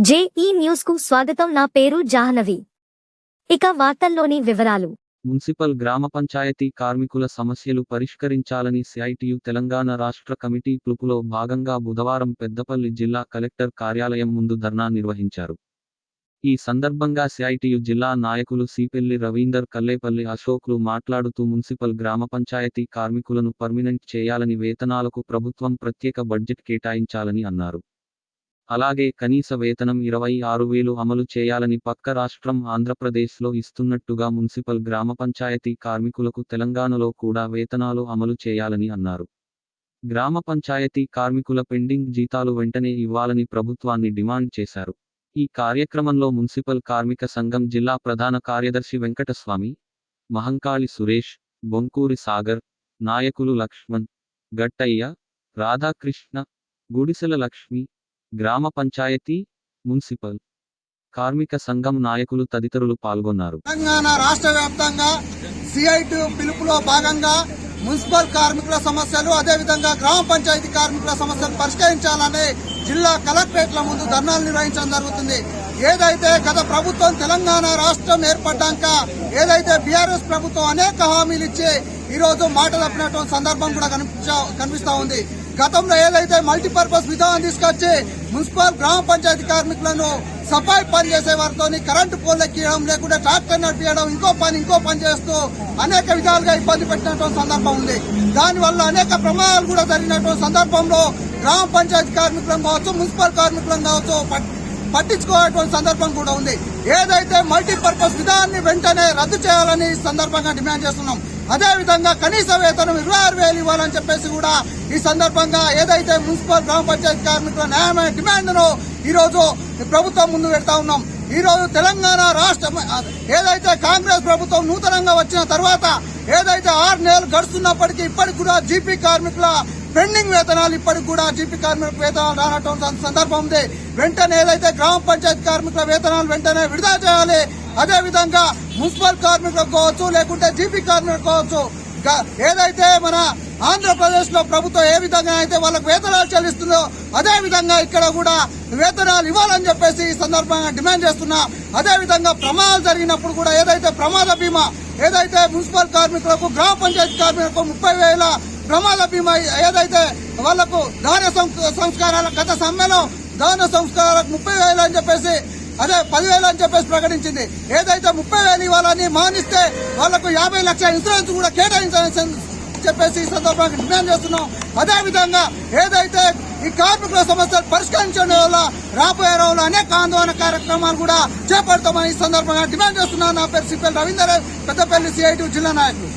JEE న్యూస్కు స్వాగతం. నా పేరు జాహ్నవి. ఇక వార్తల్లోని వివరాలు. మున్సిపల్ గ్రామ పంచాయతీ కార్మికుల సమస్యలు పరిష్కరించాలని సిఐటియు తెలంగాణ రాష్ట్ర కమిటీ పిలుపులో భాగంగా బుధవారం పెద్దపల్లి జిల్లా కలెక్టర్ కార్యాలయం ముందు ధర్నా నిర్వహించారు. ఈ సందర్భంగా సిఐటియు జిల్లా నాయకులు సిపెల్లి రవీందర్ కల్లేపల్లి అశోక్లు మాట్లాడుతూ మున్సిపల్ గ్రామ పంచాయతీ కార్మికులను పర్మినెంట్ చేయాలని వేతనాలకు ప్రభుత్వం ప్రత్యేక బడ్జెట్ కేటాయించాలని అన్నారు. అలాగే కనీస వేతనం ఇరవై ఆరు వేలు అమలు చేయాలని పక్క రాష్ట్రం ఆంధ్రప్రదేశ్లో ఇస్తున్నట్టుగా మున్సిపల్ గ్రామ పంచాయతీ కార్మికులకు తెలంగాణలో కూడా వేతనాలు అమలు చేయాలని అన్నారు. గ్రామ పంచాయతీ కార్మికుల పెండింగ్ జీతాలు వెంటనే ఇవ్వాలని ప్రభుత్వాన్ని డిమాండ్ చేశారు. ఈ కార్యక్రమంలో మున్సిపల్ కార్మిక సంఘం జిల్లా ప్రధాన కార్యదర్శి వెంకటస్వామి మహంకాళి సురేష్ బొంకూరి సాగర్ నాయకులు లక్ష్మణ్ గట్టయ్య రాధాకృష్ణ గుడిసెల లక్ష్మి గ్రామ పంచాయతీ మున్సిపల్ కార్మిక సంఘం నాయకులు తదితరులు పాల్గొన్నారు. తెలంగాణ రాష్ట్ర వ్యాప్తంగా సిఐటి పిలుపులో భాగంగా మున్సిపల్ కార్మికుల సమస్యలు అదేవిధంగా గ్రామ పంచాయతీ కార్మికుల సమస్యలు పరిష్కరించాలని జిల్లా కలెక్టరేట్ల ముందు ధర్నాలు నిర్వహించడం జరుగుతుంది. ఏదైతే గత ప్రభుత్వం తెలంగాణ రాష్ట్రం ఏర్పడ్డాక ఏదైతే బీఆర్ఎస్ ప్రభుత్వం అనేక హామీలు ఇచ్చి ఈ రోజు మాట తప్పినటువంటి సందర్భం కూడా కనిపించ- కనిపిస్తా ఉంది. గతంలో ఏదైతే మల్టీపర్పస్ విధానం తీసుకొచ్చి మున్సిపల్ గ్రామ పంచాయతీ కార్మికులను సఫాయి పని చేసే వారితో కరెంటు పోల్ ఎక్కియడం లేకుండా ట్రాక్టర్ నడిపించడం ఇంకో పని ఇంకో పని చేస్తూ అనేక విధాలుగా ఇబ్బంది పెట్టినటువంటి సందర్భం ఉంది. దానివల్ల అనేక ప్రమాదాలు కూడా జరిగినటువంటి సందర్భంలో గ్రామ పంచాయతీ కార్మికులను కావచ్చు మున్సిపల్ కార్మికులను కావచ్చు పట్టించుకోవటువంటి సందర్భం కూడా ఉంది. ఏదైతే మల్టీపర్పస్ విధానాన్ని వెంటనే రద్దు చేయాలని ఈ సందర్భంగా డిమాండ్ చేస్తున్నాం. అదే విధంగా కనీస వేతనం ఇరవై ఆరు వేలు ఇవ్వాలని చెప్పేసి కూడా ఈ సందర్భంగా ఏదైతే మున్సిపల్ గ్రామ పంచాయతీ కార్మికుల న్యాయమైన డిమాండ్ను ఈరోజు ప్రభుత్వం ముందు పెడతా ఉన్నాం. ఈరోజు తెలంగాణ రాష్ట్రం ఏదైతే కాంగ్రెస్ ప్రభుత్వం నూతనంగా వచ్చిన తర్వాత ఏదైతే ఆరు నెలలు గడుస్తున్నప్పటికీ ఇప్పటికి కూడా జీపీ కార్మికుల పెండింగ్ వేతనాలు ఇప్పటికి కూడా జీపీ కార్మికుల వేతనాలు రానటువంటి సందర్భం ఉంది. వెంటనే ఏదైతే గ్రామ పంచాయతీ కార్మికుల వేతనాలు వెంటనే విడుదల చేయాలి. అదేవిధంగా మున్సిపల్ కార్మికులకు కావచ్చు లేకుంటే జీపీ కార్మికులకు కావచ్చు ఏదైతే మన ఆంధ్రప్రదేశ్లో ప్రభుత్వం ఏ విధంగా అయితే వాళ్ళకు వేతనాలు చెల్లిస్తుందో అదే విధంగా ఇక్కడ కూడా వేతనాలు ఇవ్వాలని చెప్పేసి ఈ సందర్భంగా డిమాండ్ చేస్తున్నా. అదే విధంగా ప్రమాదాలు జరిగినప్పుడు కూడా ఏదైతే ప్రమాద బీమా ఏదైతే మున్సిపల్ కార్మికులకు గ్రామ పంచాయతీ కార్మికులకు ముప్పై వేల ప్రమాద బీమా ఏదైతే వాళ్ళకు దాన సంస్కారాల గత సమ్మెలో దాన సంస్కారాలకు ముప్పై వేలు అని చెప్పేసి అదే పదివేలు అని చెప్పేసి ప్రకటించింది. ఏదైతే ముప్పై వేలు ఇవ్వాలని మానిస్తే వాళ్ళకు యాభై లక్షల ఇన్సూరెన్స్ కూడా కేటాయించాలని చెప్పేసి ఈ సందర్భంగా డిమాండ్ చేస్తున్నాం. అదే విధంగా ఏదైతే ఈ కార్మికుల సమస్యలు పరిష్కరించడం వల్ల రాబోయే రోజులు అనేక ఆందోళన కార్యక్రమాలు కూడా చేపడతామని ఈ సందర్భంగా డిమాండ్ చేస్తున్నాను నా పేరు సిపిఎల్ రవీందర్ పెద్దపల్లి సిఐటి జిల్లా నాయకులు.